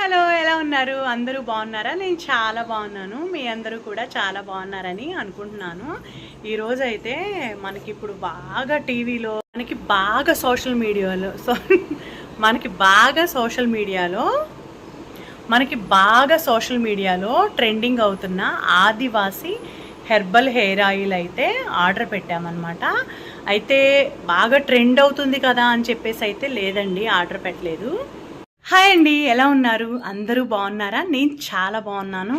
Hello ఎలా ఉన్నారు? అందరూ బాగున్నారా? నేను చాలా బాగున్నాను. మీ అందరూ కూడా చాలా బాగున్నారని అనుకుంటున్నాను. ఈరోజు అయితే మనకి ఇప్పుడు బాగా టీవీలో మనకి బాగా సోషల్ మీడియాలో సో మనకి బాగా సోషల్ మీడియాలో మనకి బాగా సోషల్ మీడియాలో ట్రెండింగ్ అవుతున్న ఆదివాసి హెర్బల్ హెయిర్ ఆయిల్ అయితే ఆర్డర్ పెట్టామన్నమాట. అయితే బాగా ట్రెండ్ అవుతుంది కదా అని చెప్పేసి అయితే లేదండి ఆర్డర్ పెట్టలేదు. హాయ్ అండి ఎలా ఉన్నారు? అందరూ బాగున్నారా? నేను చాలా బాగున్నాను.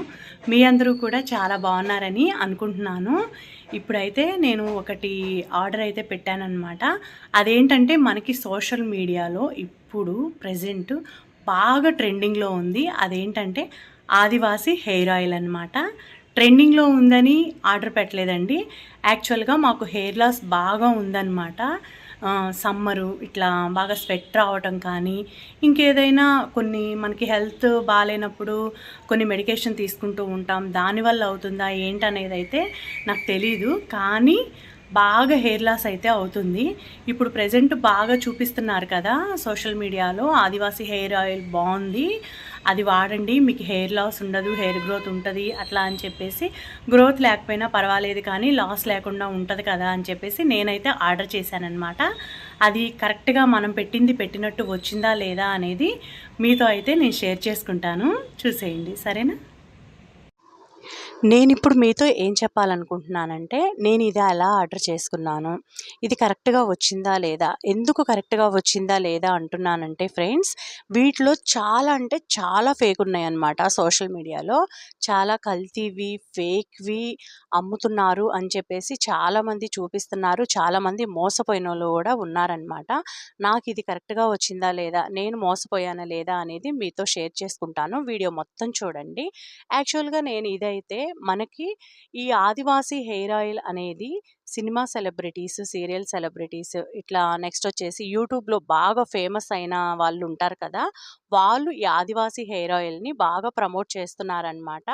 మీ అందరూ కూడా చాలా బాగున్నారని అనుకుంటున్నాను. ఇప్పుడైతే నేను ఒకటి ఆర్డర్ అయితే పెట్టానమాట అదేంటంటే మనకి సోషల్ మీడియాలో ఇప్పుడు ప్రజెంట్ బాగా ట్రెండింగ్లో ఉంది. అదేంటంటే ఆదివాసి హెయిర్ ఆయిల్ అనమాట ట్రెండింగ్లో ఉందని ఆర్డర్ పెట్టలేదండి. యాక్చువల్గా మాకు హెయిర్ లాస్ బాగా ఉందన్నమాట. సమ్మరు ఇట్లా బాగా స్వెట్ రావటం కానీ ఇంకేదైనా కొన్ని మనకి హెల్త్ బాగాలేనప్పుడు కొన్ని మెడికేషన్ తీసుకుంటూ ఉంటాం. దానివల్ల అవుతుందా ఏంటనేది అయితే నాకు తెలీదు. కానీ బాగా హెయిర్ లాస్ అయితే అవుతుంది. ఇప్పుడు ప్రజెంట్ బాగా చూపిస్తున్నారు కదా సోషల్ మీడియాలో ఆదివాసీ హెయిర్ ఆయిల్ బాగుంది. అది వాడండి మీకు హెయిర్ లాస్ ఉండదు హెయిర్ గ్రోత్ ఉంటుంది అట్లా అని చెప్పేసి గ్రోత్ లేకపోయినా పర్వాలేదు కానీ లాస్ లేకుండా ఉంటుంది కదా అని చెప్పేసి నేనైతే ఆర్డర్ చేశానమాట అది కరెక్ట్గా మనం పెట్టింది పెట్టినట్టు వచ్చిందా లేదా అనేది మీతో అయితే నేను షేర్ చేసుకుంటాను. చూసేయండి. సరేనా? నేను ఇప్పుడు మీతో ఏం చెప్పాలనుకుంటున్నానంటే నేను ఇది ఎలా ఆర్డర్ చేసుకున్నాను ఇది కరెక్ట్గా వచ్చిందా లేదా ఎందుకు కరెక్ట్గా వచ్చిందా లేదా అంటున్నానంటే ఫ్రెండ్స్ వీటిలో చాలా అంటే చాలా ఫేక్ ఉన్నాయన్నమాట సోషల్ మీడియాలో. చాలా కల్తీవి ఫేక్వి అమ్ముతున్నారు అని చెప్పేసి చాలామంది చూపిస్తున్నారు చాలామంది మోసపోయిన వాళ్ళు కూడా ఉన్నారనమాట నాకు ఇది కరెక్ట్గా వచ్చిందా లేదా నేను మోసపోయానా లేదా అనేది మీతో షేర్ చేసుకుంటాను. వీడియో మొత్తం చూడండి. యాక్చువల్గా నేను ఇదైతే అయితే మనకి ఈ ఆదివాసీ హెయిర్ ఆయిల్ అనేది సినిమా సెలబ్రిటీస్ సీరియల్ సెలబ్రిటీస్ ఇట్లా నెక్స్ట్ వచ్చేసి యూట్యూబ్లో బాగా ఫేమస్ అయిన వాళ్ళు ఉంటారు కదా! వాళ్ళు ఈ ఆదివాసీ హెయిర్ ఆయిల్ని బాగా ప్రమోట్ చేస్తున్నారనమాట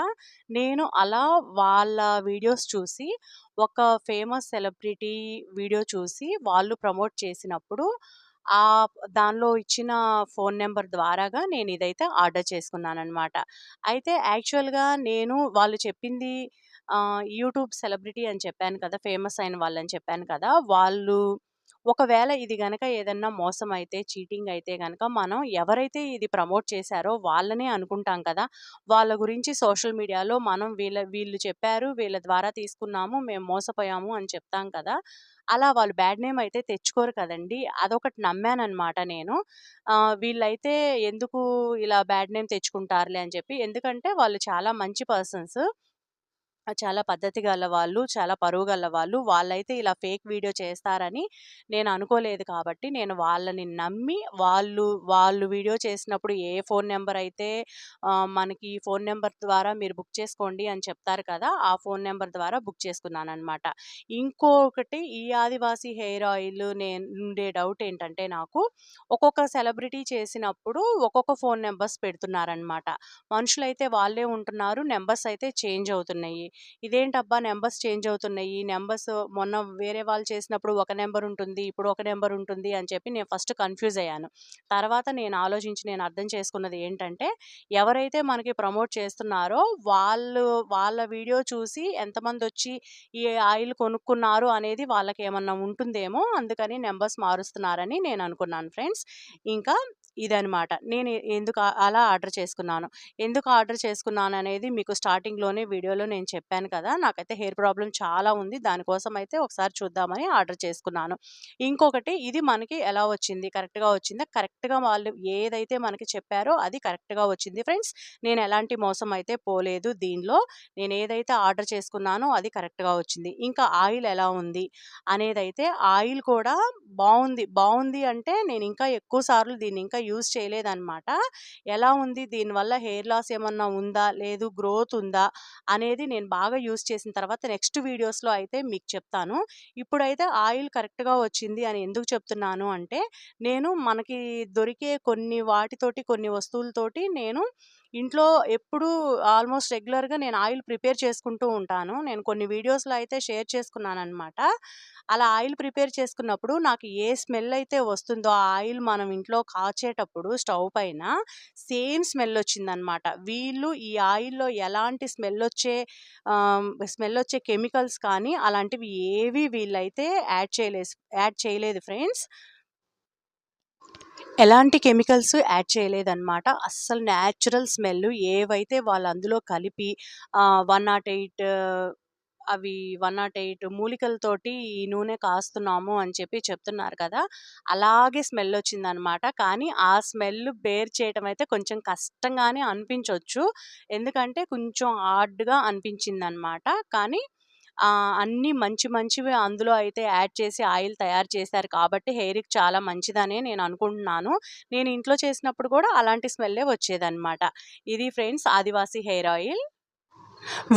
నేను అలా వాళ్ళ వీడియోస్ చూసి ఒక ఫేమస్ సెలబ్రిటీ వీడియో చూసి వాళ్ళు ప్రమోట్ చేసినప్పుడు ఆ దానిలో ఇచ్చిన ఫోన్ నెంబర్ ద్వారాగా నేను ఇదైతే ఆర్డర్ చేసుకున్నాననమాట అయితే యాక్చువల్గా నేను వాళ్ళు చెప్పింది యూట్యూబ్ సెలబ్రిటీ అని చెప్పాను కదా ఫేమస్ అయిన వాళ్ళని చెప్పాను కదా వాళ్ళు ఒకవేళ ఇది గనక ఏదన్నా మోసం అయితే చీటింగ్ అయితే గనక మనం ఎవరైతే ఇది ప్రమోట్ చేశారో వాళ్ళనే అనుకుంటాం కదా వాళ్ళ గురించి సోషల్ మీడియాలో మనం వీళ్ళ వీళ్ళు చెప్పారు వీళ్ళ ద్వారా తీసుకున్నాము మేము మోసపోయాము అని చెప్తాం కదా అలా వాళ్ళు బ్యాడ్ నేమ్ అయితే తెచ్చుకోరు కదండి. అదొకటి నమ్మానమాట నేను. వీళ్ళైతే ఎందుకు ఇలా బ్యాడ్ నేమ్ తెచ్చుకుంటారులే అని చెప్పి. ఎందుకంటే వాళ్ళు చాలా మంచి పర్సన్స్. చాలా పద్ధతి గల వాళ్ళు, చాలా పరువు గల వాళ్ళు. వాళ్ళైతే ఇలా ఫేక్ వీడియో చేస్తారని నేను అనుకోలేదు కాబట్టి, నేను వాళ్ళని నమ్మి వాళ్ళు, వాళ్ళు వీడియో చేసినప్పుడు ఏ ఫోన్ నెంబర్ అయితే మనకి ఈ ఫోన్ నెంబర్ ద్వారా మీరు బుక్ చేసుకోండి అని చెప్తారు కదా! ఆ ఫోన్ నెంబర్ ద్వారా బుక్ చేసుకున్నాననమాట. ఇంకొకటి ఈ ఆదివాసీ హెయిర్ ఆయిల్ నేను ఉండే డౌట్ ఏంటంటే నాకు, ఒక్కొక్క సెలబ్రిటీ చేసినప్పుడు ఒక్కొక్క ఫోన్ నెంబర్స్ పెడుతున్నారనమాట. మనుషులైతే వాళ్ళే ఉంటున్నారు. నెంబర్స్ అయితే చేంజ్ అవుతున్నాయి. ఇదేంటబ్బా నెంబర్స్ చేంజ్ అవుతున్నాయి నెంబర్స్ మొన్న వేరే వాళ్ళు చేసినప్పుడు ఒక నెంబర్ ఉంటుంది ఇప్పుడు ఒక నెంబర్ ఉంటుంది అని చెప్పి నేను ఫస్ట్ కన్ఫ్యూజ్ అయ్యాను. తర్వాత నేను ఆలోచించి నేను అర్థం చేసుకున్నది ఏంటంటే ఎవరైతే మనకి ప్రమోట్ చేస్తున్నారో వాళ్ళు వాళ్ళ వీడియో చూసి ఎంతమంది వచ్చి ఈ ఆయిల్ కొనుక్కున్నారు అనేది వాళ్ళకి ఏమన్నా ఉంటుందేమో అందుకని నెంబర్స్ మారుస్తున్నారని నేను అనుకున్నాను ఫ్రెండ్స్. ఇంకా ఇదనమాట. నేను ఎందుకు అలా ఆర్డర్ చేసుకున్నాను. ఎందుకు ఆర్డర్ చేసుకున్నాను అనేది మీకు స్టార్టింగ్లోనే వీడియోలో నేను చెప్పాను కదా! నాకైతే హెయిర్ ప్రాబ్లం చాలా ఉంది. దానికోసం అయితే ఒకసారి చూద్దామని ఆర్డర్ చేసుకున్నాను. ఇంకొకటి ఇది మనకి ఎలా వచ్చింది? కరెక్ట్గా వచ్చిందా? కరెక్ట్గా వాళ్ళు ఏదైతే మనకి చెప్పారో అది కరెక్ట్గా వచ్చింది ఫ్రెండ్స్. నేను ఎలాంటి మోసం అయితే పోలేదు దీనిలో. నేను ఏదైతే ఆర్డర్ చేసుకున్నానో అది కరెక్ట్గా వచ్చింది. ఇంకా ఆయిల్ ఎలా ఉంది? అనేదైతే ఆయిల్ కూడా బాగుంది. బాగుంది అంటే నేను ఇంకా ఎక్కువ సార్లు దీన్ని ఇంకా యూజ్ చేయలేదన్నమాట. ఎలా ఉంది? దీనివల్ల హెయిర్ లాస్ ఏమన్నా ఉందా? లేదు గ్రోత్ ఉందా? అనేది నేను బాగా యూజ్ చేసిన తర్వాత నెక్స్ట్ వీడియోస్లో అయితే మీకు చెప్తాను. ఇప్పుడైతే ఆయిల్ కరెక్ట్గా వచ్చింది అని ఎందుకు చెప్తున్నాను అంటే నేను మనకి దొరికే కొన్ని వాటితోటి కొన్ని వస్తువులతోటి నేను ఇంట్లో ఎప్పుడూ ఆల్మోస్ట్ రెగ్యులర్‌గా నేను ఆయిల్ ప్రిపేర్ చేసుకుంటూ ఉంటాను. నేను కొన్ని వీడియోస్‌లో అయితే షేర్ చేసుకున్నాననమాట. అలా ఆయిల్ ప్రిపేర్ చేసుకున్నప్పుడు నాకు ఏ స్మెల్ అయితే వస్తుందో ఆ ఆయిల్ మనం ఇంట్లో కాచేటప్పుడు స్టవ్ పైన సేమ్ స్మెల్ వచ్చిందనమాట. వీళ్ళు ఈ ఆయిల్‌లో ఎలాంటి స్మెల్ వచ్చే ఆహ్, స్మెల్ వచ్చే కెమికల్స్ కానీ అలాంటివి ఏవి వీళ్ళైతే యాడ్ చేయలేస్ యాడ్ చేయలేదు ఫ్రెండ్స్. ఎలాంటి కెమికల్స్ యాడ్ చేయలేదనమాట. అస్సలు న్యాచురల్ స్మెల్ ఏవైతే వాళ్ళు అందులో కలిపి ఆహ్, 108 అవి 108 మూలికలతోటి ఈ నూనె కాస్తున్నాము అని చెప్పి చెప్తున్నారు కదా! అలాగే స్మెల్ వచ్చిందనమాట. కానీ ఆ స్మెల్ బేర్ చేయటం అయితే కొంచెం కష్టంగానే అనిపించవచ్చు ఎందుకంటే కొంచెం హార్డ్‌గా అనిపించింది అనమాట కానీ అన్నీ మంచి మంచివి అందులో అయితే యాడ్ చేసి ఆయిల్ తయారు చేశారు కాబట్టి హెయిర్‌కి చాలా మంచిదనే నేను అనుకుంటున్నాను. నేను ఇంట్లో చేసినప్పుడు కూడా అలాంటి స్మెల్లే వచ్చేదనమాట. ఇది friends Adivasi hair oil.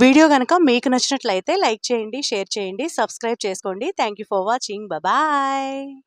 Video కనుక మీకు నచ్చినట్లయితే లైక్ చేయండి, షేర్ చేయండి, సబ్స్క్రైబ్ చేసుకోండి. Thank you for watching. Bye.